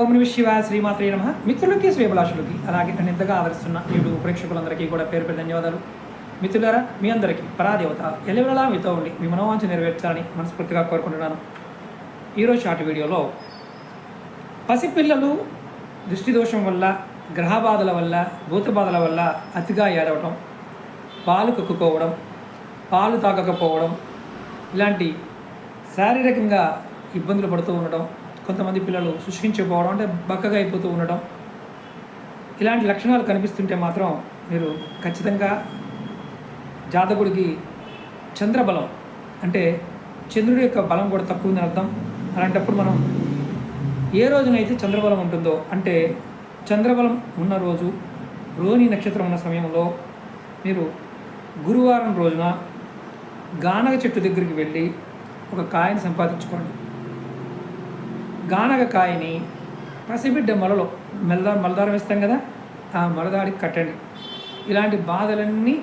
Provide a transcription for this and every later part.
ఓం నమ శివ శ్రీమాత్రే నమ. మిత్రులకి శ్రీభిలాషులకి అలాగే నన్ను ఇంతగా ఆదరిస్తున్న యూట్యూబ్ ప్రేక్షకులందరికీ కూడా పేరు పేరు ధన్యవాదాలు. మిత్రులారా మీ అందరికీ పరాదేవత ఎల్లవేళలా మీతో ఉండి మీ మనోవాంఛ నెరవేర్చాలని మనస్ఫూర్తిగా కోరుకుంటున్నాను. ఈరోజు షార్ట్ వీడియోలో పసిపిల్లలు దృష్టి దోషం వల్ల గ్రహబాధల వల్ల భూతబాధల వల్ల అతిగా ఏడవటం పాలు కక్కుకోవడం పాలు తాగకపోవడం ఇలాంటి శారీరకంగా ఇబ్బందులు పడుతూ ఉండడం కొంతమంది పిల్లలు శుష్కించిపోవడం అంటే బక్కగా అయిపోతూ ఉండడం. ఇలాంటి లక్షణాలు కనిపిస్తుంటే మాత్రం మీరు ఖచ్చితంగా జాతకుడికి చంద్రబలం అంటే చంద్రుడి యొక్క బలం కూడా తక్కువ ఉందని అర్థం. అలాంటప్పుడు మనం ఏ రోజునైతే చంద్రబలం ఉంటుందో అంటే చంద్రబలం ఉన్న రోజు రోహిణి నక్షత్రం ఉన్న సమయంలో మీరు గురువారం రోజున గానగ చెట్టు దగ్గరికి వెళ్ళి ఒక కాయని సంపాదించుకోండి. గానగ కాయని పసిబిడ్డ మొలలో మెల్ల మలదారం ఇస్తాం కదా ఆ మలదాడికి కట్టండి. ఇలాంటి బాధలన్నీ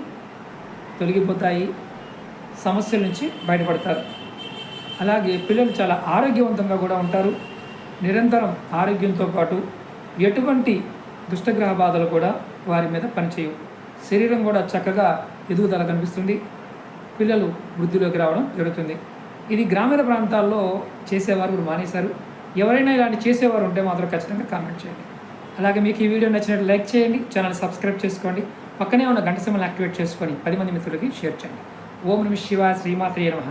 తొలగిపోతాయి సమస్యల నుంచి బయటపడతారు. అలాగే పిల్లలు చాలా ఆరోగ్యవంతంగా కూడా ఉంటారు. నిరంతరం ఆరోగ్యంతో పాటు ఎటువంటి దుష్టగ్రహ బాధలు కూడా వారి మీద పనిచేయవు. శరీరం కూడా చక్కగా ఎదుగుదల కనిపిస్తుంది. పిల్లలు వృద్ధిలోకి రావడం జరుగుతుంది. ఇది గ్రామీణ ప్రాంతాల్లో చేసేవారు కూడా మానేశారు. ఎవరైనా ఇలాంటి చేసేవారు ఉంటే మాత్రం ఖచ్చితంగా కామెంట్ చేయండి. అలాగే మీకు ఈ వీడియో నచ్చినట్టు లైక్ చేయండి ఛానల్ సబ్స్క్రైబ్ చేసుకోండి పక్కనే ఉన్న గంట సమయం యాక్టివేట్ చేసుకొని పది మంది మిత్రులకి షేర్ చేయండి. ఓం నమ శివ శ్రీమాత్రే నమ.